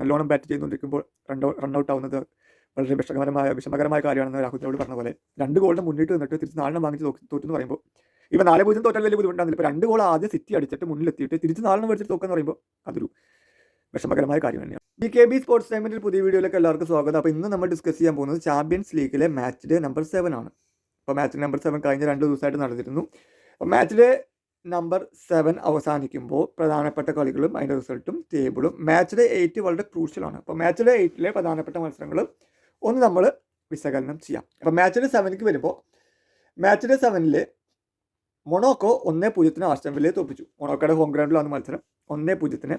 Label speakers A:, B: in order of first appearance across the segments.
A: നല്ലോണം ബാറ്റ് ചെയ്തുകൊണ്ടിരിക്കുമ്പോൾ run out ആവുന്നത് വളരെ വിഷമകരമായ വിഷമകരമായ കാര്യമാണെന്ന് രാഹുൽ രാഹുലിനോട് പറഞ്ഞ പോലെ. രണ്ട് ഗോളിന് മുന്നിട്ട് നിന്നിട്ട് തിരിച്ച് നാലെണ്ണം വാങ്ങിച്ച് തോറ്റു എന്ന് പറയുമ്പോൾ ഇപ്പം നാല് പൂജ്യം തോറ്റാൽ വലിയ ബുദ്ധിമുട്ടാണ്. ഇപ്പോൾ രണ്ട് ഗോൾ ആദ്യം സിറ്റി അടിച്ചിട്ട് മുന്നിലെത്തിയിട്ട് തിരിച്ച് നാലെണ്ണം മേടിച്ചിട്ട് തോക്കെന്ന് പറയുമ്പോൾ അതൊരു വിഷമകരമായ കാര്യം തന്നെയാണ്. ബി കെ ബി സ്പോർട്സ് ടൈമിന്റെ പുതിയ വീഡിയോയിലേക്ക് എല്ലാവർക്കും സ്വാഗതം. അപ്പോൾ ഇന്ന് നമ്മൾ ഡിസ്കസ് ചെയ്യാൻ പോകുന്നത് ചാമ്പ്യൻസ് ലീഗിലെ മാച്ച് നമ്പർ സെവൻ ആണ്. അപ്പോൾ മാച്ച് നമ്പർ സെവൻ കഴിഞ്ഞ രണ്ട് ദിവസമായിട്ട് നടന്നിരുന്നു. അപ്പോൾ മാച്ച് നമ്പർ സെവൻ അവസാനിക്കുമ്പോൾ പ്രധാനപ്പെട്ട കളികളും അതിന്റെ റിസൾട്ടും ടേബിളും. മാച്ച് ഡേ എയ്റ്റ് വളരെ ക്രൂഷ്യലാണ് അപ്പോൾ മാച്ച് ഡേ എയ്റ്റിലെ പ്രധാനപ്പെട്ട മത്സരങ്ങൾ ഒന്ന് നമ്മൾ വിശകലനം ചെയ്യാം. അപ്പോൾ മാച്ച് ഡേ സെവനിക്ക് വരുമ്പോൾ മാച്ച് ഡേ സെവനിൽ മൊണോക്കോ ഒന്നേ പൂജ്യത്തിന് ആസ്റ്റം വില്ലയെ തോപ്പിച്ചു മൊണോക്കോയുടെ ഹോം ഗ്രൗണ്ടിലാണ് മത്സരം. ഒന്നേ പൂജ്യത്തിന്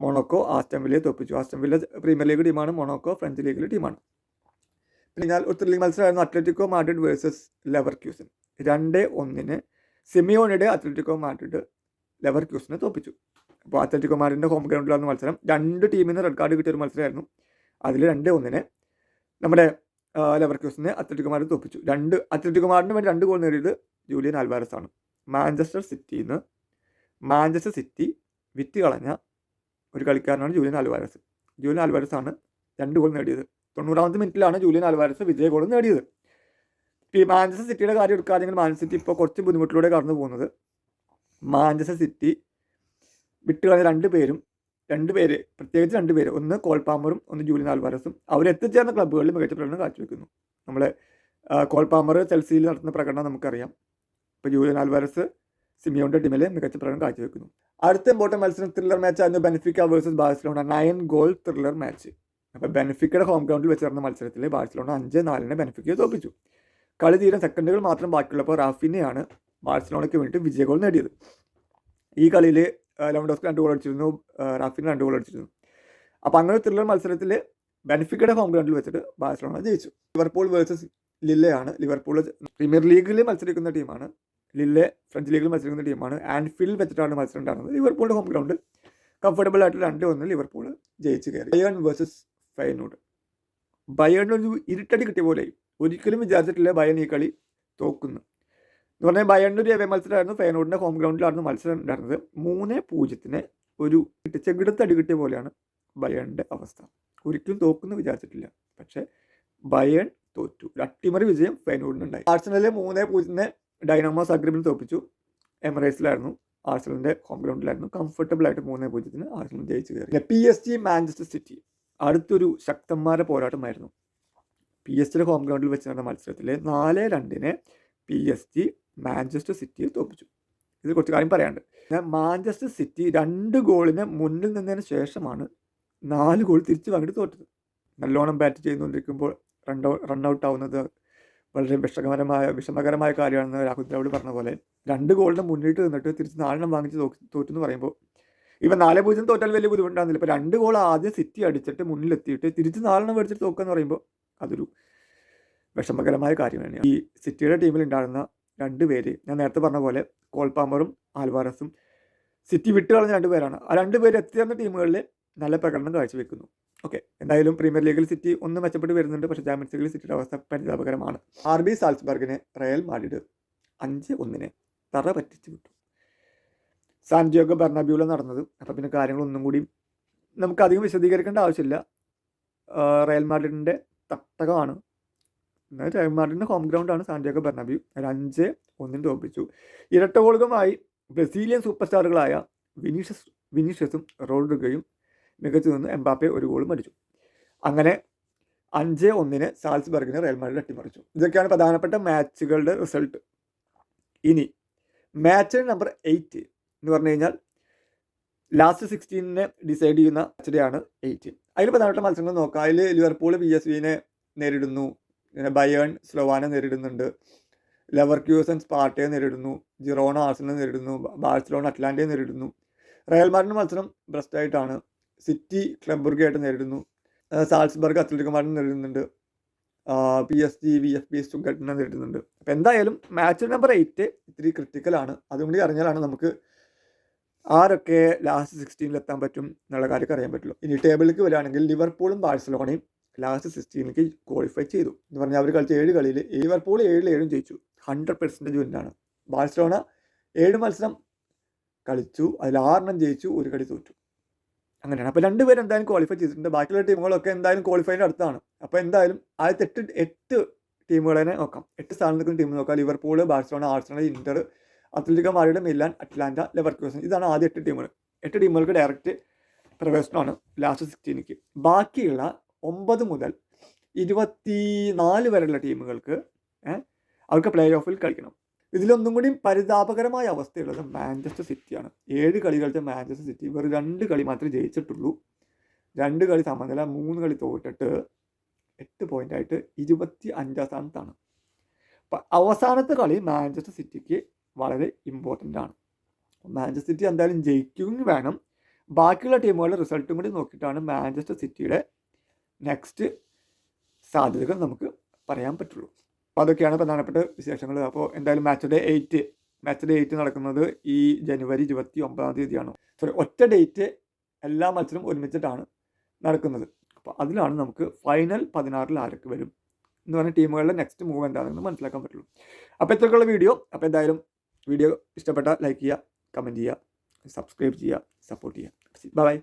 A: മൊണോക്കോ ആസ്റ്റം വില്ലയെ തോപ്പിച്ചു ആസ്റ്റം വില്ല പ്രീമിയർ ലീഗ് ടീമാണ് മൊണോക്കോ ഫ്രഞ്ച് ലീഗിലെ ടീമാണ്. പിന്നെ ഞാൻ ഒരു ത്രില്ലിംഗ് മത്സരമായിരുന്നു Atletico Madrid versus Leverkusen രണ്ട് ഒന്നിന് സിമിയോണിയുടെ അത്ലറ്റിക്കോ മാഡ്രിഡ് ലെവർ ക്യൂസിനെ തോപ്പിച്ചു. അപ്പോൾ അത്ലറ്റിക്കോ മാഡ്രിഡിന്റെ ഹോം ഗ്രൗണ്ടിലാണ് മത്സരം. രണ്ട് ടീമിന് റെഡ് കാർഡ് കിട്ടിയൊരു മത്സരമായിരുന്നു. അതിൽ രണ്ട് ഒന്നിനെ നമ്മുടെ ലെവർ ക്യൂസിനെ അത്ലറ്റിക്കോ മാഡ്രിഡ് തോപ്പിച്ചു. രണ്ട് അത്ലറ്റിക്കോ മാഡ്രിഡിന് വേണ്ടി രണ്ട് ഗോൾ നേടിയത് ജൂലിയൻ ആൽവാരസ് ആണ് മാഞ്ചസ്റ്റർ സിറ്റിയിൽ നിന്ന് മാഞ്ചസ്റ്റർ സിറ്റി വിറ്റ് കളഞ്ഞ ഒരു കളിക്കാരനാണ് ജൂലിയൻ ആൽവാരസ്. ജൂലിയൻ ആൽവാരസ് ആണ് രണ്ട് ഗോൾ നേടിയത്. തൊണ്ണൂറാമത്തെ മിനിറ്റിലാണ് ജൂലിയൻ ആൽവാരസ് വിജയ ഗോൾ നേടിയത്. മാഞ്ചസ്റ്റർ സിറ്റിയുടെ കാര്യം എടുക്കുകയാണെങ്കിൽ മാഞ്ചസ്റ്റർ സിറ്റി ഇപ്പോൾ കുറച്ച് ബുദ്ധിമുട്ടിലൂടെ കടന്നു പോകുന്നത്. മാഞ്ചസ്റ്റർ സിറ്റി വിട്ട് കളഞ്ഞ രണ്ട് പേരും രണ്ട് പേര് പ്രത്യേകിച്ച് രണ്ട് പേര് ഒന്ന് കോൾപാമറും ഒന്ന് ജൂലിയൻ ആൽവാരസും അവരെത്തിച്ചേർന്ന ക്ലബ്ബുകളിൽ മികച്ച പ്രകടനം കാഴ്ചവെക്കുന്നു. നമ്മൾ കോൾപാമർ ചെൽസിയിൽ നടത്തുന്ന പ്രകടനം നമുക്കറിയാം. ഇപ്പോൾ ജൂലിയൻ ആൽവാരസ് സിമിയോണിന്റെ ടീമിൽ മികച്ച പ്രകടനം കാഴ്ചവെക്കുന്നു. അടുത്ത ഇമ്പോർട്ടന്റ് മത്സരം ത്രില്ലർ മാച്ച് ആയിരുന്നു Benfica versus Barcelona nine goal thriller match അപ്പോൾ ബെനിഫിക്കയുടെ ഹോം ഗ്രൗണ്ടിൽ വെച്ച് നടന്ന മത്സരത്തിൽ ബാഴ്സലോണ അഞ്ച് നാലിനെ ബെനിഫിക്കയെ തോപ്പിച്ചു കളി തീരാൻ സെക്കൻഡുകൾ മാത്രം ബാക്കിയുള്ളപ്പോൾ റാഫിനെയാണ് ബാഴ്സലോണയ്ക്ക് വേണ്ടി വിജയഗോൾ നേടിയത്. ഈ കളിയിൽ ലെവൻഡോസ്കി രണ്ട് ഗോൾ അടിച്ചിരുന്നു റാഫിന് രണ്ട് ഗോൾ അടിച്ചിരുന്നു. അപ്പോൾ അങ്ങനെ ത്രില്ലർ മത്സരത്തിൽ ബെനിഫിക്കയുടെ ഹോം ഗ്രൗണ്ടിൽ വെച്ചിട്ട് ബാഴ്സലോണ ജയിച്ചു. ലിവർപൂൾ വേഴ്സസ് ലില്ലയാണ് ലിവർപൂൾ പ്രീമിയർ ലീഗിൽ മത്സരിക്കുന്ന ടീമാണ് ലില്ലെ ഫ്രഞ്ച് ലീഗിൽ മത്സരിക്കുന്ന ടീമാണ്. ആൻഫീൽഡ് വെച്ചിട്ടാണ് മത്സരം ഉണ്ടാകുന്നത് ലിവർപൂളിന്റെ ഹോം ഗ്രൗണ്ട് കംഫർട്ടബിൾ ആയിട്ട് രണ്ട് ഒന്ന് ലിവർപൂൾ ജയിച്ച് കയറി. Bayern versus ഫൈനോട്. ബയേണിന് ഒരു ഇരുട്ടടി കിട്ടിയ പോലെ ഒരിക്കലും വിചാരിച്ചിട്ടില്ല ബയൺ ഈ കളി തോക്കുന്നു. എന്ന് പറഞ്ഞാൽ ബയണിന്റെ ഒരു എവേ മത്സരമായിരുന്നു. ഫൈനോഡിന്റെ ഹോം ഗ്രൗണ്ടിലായിരുന്നു മത്സരം ഉണ്ടായിരുന്നത്. മൂന്ന് പൂജ്യത്തിന് ഒരു ചെകിടത്തടി കിട്ടിയ പോലെയാണ് ബയണിന്റെ അവസ്ഥ. ഒരിക്കലും തോക്കുന്നു വിചാരിച്ചിട്ടില്ല. പക്ഷേ ബയൺ തോറ്റു. അട്ടിമറി വിജയം ഫൈനോഡിനുണ്ടായി ആർസണലിലെ മൂന്ന് പൂജ്യത്തിന് ഡൈനാമോ സഗ്രബിൽ തോപ്പിച്ചു. എമറേറ്റ്സിലായിരുന്നു ആർസണലിന്റെ ഹോം ഗ്രൗണ്ടിലായിരുന്നു കംഫർട്ടബിൾ ആയിട്ട് മൂന്ന് പൂജ്യത്തിന് ആർസണൽ ജയിച്ചു കയറി. P S G Manchester City അടുത്തൊരു ശക്തന്മാരുടെ പോരാട്ടമായിരുന്നു. പി എസ് ജിയുടെ ഹോം ഗ്രൗണ്ടിൽ വെച്ച് നടന്ന മത്സരത്തിൽ നാല് രണ്ടിന് പി എസ് ജി മാഞ്ചസ്റ്റർ സിറ്റിയെ തോപ്പിച്ചു. ഇത് കുറച്ച് കാര്യം പറയാണ്ട് മാഞ്ചസ്റ്റർ സിറ്റി രണ്ട് ഗോളിന് മുന്നിൽ നിന്നതിന് ശേഷമാണ് നാല് ഗോൾ തിരിച്ചു വാങ്ങിയിട്ട് തോറ്റത്. നല്ലോണം ബാറ്റ് ചെയ്തുകൊണ്ടിരിക്കുമ്പോൾ റൺ ഔട്ട് ആവുന്നത് വളരെ വിഷമകരമായ വിഷമകരമായ കാര്യമാണെന്ന് രാഹുൽ ദ്രാവിഡ് പറഞ്ഞ പോലെ രണ്ട് ഗോളിന് മുന്നിട്ട് നിന്നിട്ട് തിരിച്ച് നാലെണ്ണം വാങ്ങിച്ച് തോറ്റു പറയുമ്പോൾ ഇപ്പം നാല് പൂജ്യം തോറ്റാൽ വലിയ ബുദ്ധിമുട്ടാകുന്നില്ല. ഇപ്പോൾ രണ്ട് ഗോൾ ആദ്യം സിറ്റി അടിച്ചിട്ട് മുന്നിലെത്തിയിട്ട് തിരിച്ച് നാലെണ്ണം മേടിച്ചിട്ട് തോക്കുക എന്ന് പറയുമ്പോൾ അതൊരു വിഷമകരമായ കാര്യം തന്നെയാണ്. ഈ സിറ്റിയുടെ ടീമിൽ ഉണ്ടായിരുന്ന രണ്ട് പേര് ഞാൻ നേരത്തെ പറഞ്ഞ പോലെ കോൾപാമറും ആൽവാരസും സിറ്റി വിട്ടു കളഞ്ഞ രണ്ട് പേരാണ്. ആ രണ്ട് പേര് എത്തിയിരുന്ന ടീമുകളിൽ നല്ല പ്രകടനം കാഴ്ചവെക്കുന്നു. ഓക്കെ എന്തായാലും പ്രീമിയർ ലീഗിൽ സിറ്റി ഒന്ന് മെച്ചപ്പെട്ട് വരുന്നുണ്ട്. പക്ഷേ ചാമ്പ്യൻസ് ലീഗിൽ സിറ്റിയുടെ അവസ്ഥ പരിതാപകരമാണ്. ആർ ബി സാൽസ്ബർഗിനെ റയൽ മാഡിഡ് അഞ്ച് ഒന്നിനെ തറ പറ്റിച്ച് വിട്ടു. സാൻജിയോഗ ബെർണബ്യൂല നടന്നത്. അപ്പോൾ പിന്നെ കാര്യങ്ങളൊന്നും കൂടി നമുക്ക് അധികം വിശദീകരിക്കേണ്ട ആവശ്യമില്ല. റയൽ മാഡ്രിഡിന്റെ തട്ടകമാണ് എന്നാൽ റയൽ ഹോം ഗ്രൗണ്ടാണ് സാന്റിയാഗോ ബെർണബ്യൂ. ഒരു അഞ്ച് ഒന്നിന് തോൽപ്പിച്ചു. ഇരട്ട ഗോളുകളുമായി ബ്രസീലിയൻ സൂപ്പർ സ്റ്റാറുകളായ വിനീഷ്യസ് വിനീഷ്യസും റോഡ്രിഗയും മികച്ചു നിന്ന്. എംബാപ്പെ ഒരു ഗോളും അടിച്ചു. അങ്ങനെ അഞ്ച് ഒന്നിന് സാൽസ്ബർഗിനെ റയൽ മാഡ്രിഡ് അട്ടിമറിച്ചു. ഇതൊക്കെയാണ് പ്രധാനപ്പെട്ട മാച്ചുകളുടെ റിസൾട്ട് ഇനി മാച്ച് നമ്പർ എയ്റ്റ് എന്ന് പറഞ്ഞു കഴിഞ്ഞാൽ ലാസ്റ്റ് സിക്സ്റ്റീനിനെ ഡിസൈഡ് ചെയ്യുന്ന മാച്ചിടെയാണ് എയ്റ്റ് അതിൽ പ്രധാനപ്പെട്ട മത്സരങ്ങൾ നോക്കാം. അതിൽ ലിവർപൂൾ പി എസ് വിനെ നേരിടുന്നു. പിന്നെ ബയേൺ സ്ലോവാനെ നേരിടുന്നുണ്ട്. ലെവർ ക്യൂസൻ സ്പാർട്ടയെ നേരിടുന്നു. ജിറോണ ആർസനെ നേരിടുന്നു. ബാഴ്സലോണ അറ്റ്ലാന്റയെ നേരിടുന്നു. റയൽ മാഡിന്റെ മത്സരം ബ്രസ്റ്റായിട്ടാണ് സിറ്റി ക്ലബ്ബുർഗായിട്ട് നേരിടുന്നു. സാൽസ്ബർഗ് അത്ലറ്റിക് മാഡിനെ നേരിടുന്നുണ്ട്. P S G V F B സ്റ്റുഗട്ടിനെ നേരിടുന്നുണ്ട്. അപ്പോൾ എന്തായാലും മാച്ച് നമ്പർ എയ്റ്റ് ഇത്തിരി ക്രിട്ടിക്കലാണ് അതുകൊണ്ട് അറിഞ്ഞാലാണ് നമുക്ക് ആരൊക്കെ ലാസ്റ്റ് സിക്സ്റ്റീനിൽ എത്താൻ പറ്റും എന്നുള്ള കാര്യമൊക്കെ അറിയാൻ പറ്റുള്ളൂ. ഇനി ടേബിളിലേക്ക് വരികയാണെങ്കിൽ ലിവർപൂളും ബാഴ്സലോണയും ലാസ്റ്റ് സിക്സ്റ്റീനിലേക്ക് ക്വാളിഫൈ ചെയ്തു. എന്ന് പറഞ്ഞാൽ അവർ കളിച്ച ഏഴ് കളിയിൽ ലിവർപൂൾ ഏഴിൽ ഏഴും ജയിച്ചു. ഹൺഡ്രഡ് പെർസെന്റേജ് വിന്നാണ് ബാഴ്സലോണ ഏഴ് മത്സരം കളിച്ചു. അതിൽ ആറെണ്ണം ജയിച്ചു ഒരു കളി തോറ്റു. അങ്ങനെയാണ്. അപ്പോൾ രണ്ടുപേരും എന്തായാലും ക്വാളിഫൈ ചെയ്തിട്ടുണ്ട്. ബാക്കിയുള്ള ടീമുകളൊക്കെ എന്തായാലും ക്വാളിഫൈന്റെ അടുത്താണ്. അപ്പോൾ എന്തായാലും ആദ്യത്തെ എട്ട് എട്ട് ടീമുകളെ നോക്കാം. എട്ട് സ്ഥാനം നിൽക്കുന്ന ടീം നോക്കാം. Liverpool Barcelona Arsenal Inter Atletico മാറിയുടെ Milan Atalanta Leverkusen ഇതാണ് ആദ്യ എട്ട് ടീമുകൾ. എട്ട് ടീമുകൾക്ക് ഡയറക്റ്റ് പ്രവേശനമാണ് ലാസ്റ്റ് സിക്സ്റ്റീനിക്ക് ബാക്കിയുള്ള ഒമ്പത് മുതൽ ഇരുപത്തി നാല് വരെയുള്ള ടീമുകൾക്ക് അവർക്ക് പ്ലേ ഓഫിൽ കളിക്കണം. ഇതിലൊന്നും കൂടി പരിതാപകരമായ അവസ്ഥയുള്ളത് മാഞ്ചസ്റ്റർ സിറ്റിയാണ്. ഏഴ് കളി കളിച്ച മാഞ്ചസ്റ്റർ സിറ്റി വെറും രണ്ട് കളി മാത്രമേ ജയിച്ചിട്ടുള്ളൂ. രണ്ട് കളി സമനില മൂന്ന് കളി തോറ്റിട്ട് എട്ട് പോയിന്റായിട്ട് ഇരുപത്തി അഞ്ചാം സ്ഥാനത്താണ്. അവസാനത്തെ കളി മാഞ്ചസ്റ്റർ സിറ്റിക്ക് വളരെ ഇമ്പോർട്ടന്റ് ആണ്. മാഞ്ചസ്റ്റർ സിറ്റി എന്തായാലും ജയിക്കുകയും വേണം. ബാക്കിയുള്ള ടീമുകളുടെ റിസൾട്ടും കൂടി നോക്കിയിട്ടാണ് മാഞ്ചസ്റ്റർ സിറ്റിയുടെ നെക്സ്റ്റ് സാധ്യതകൾ നമുക്ക് പറയാൻ പറ്റുള്ളൂ. അപ്പോൾ അതൊക്കെയാണ് പ്രധാനപ്പെട്ട വിശേഷങ്ങൾ. അപ്പോൾ എന്തായാലും match day eight match day eight നടക്കുന്നത് ഈ ജനുവരി ഇരുപത്തി ഒമ്പതാം തീയതിയാണ്. സോറി ഒറ്റ ഡേറ്റ് എല്ലാ മത്സരവും ഒരുമിച്ചിട്ടാണ് നടക്കുന്നത്. അപ്പോൾ അതിലാണ് നമുക്ക് ഫൈനൽ പതിനാറിൽ ആരൊക്കെ വരും എന്ന് പറഞ്ഞ ടീമുകളുടെ നെക്സ്റ്റ് മൂവ് എന്താണെന്ന് മനസ്സിലാക്കാൻ പറ്റുള്ളൂ. അപ്പോൾ ഇത്രയ്ക്കുള്ള വീഡിയോ അപ്പോൾ എന്തായാലും വീഡിയോ ഇഷ്ടപ്പെട്ട ലൈക്ക് ചെയ്യുക കമൻറ്റ് ചെയ്യുക സബ്സ്ക്രൈബ് ചെയ്യുക സപ്പോർട്ട് ചെയ്യുക ബൈ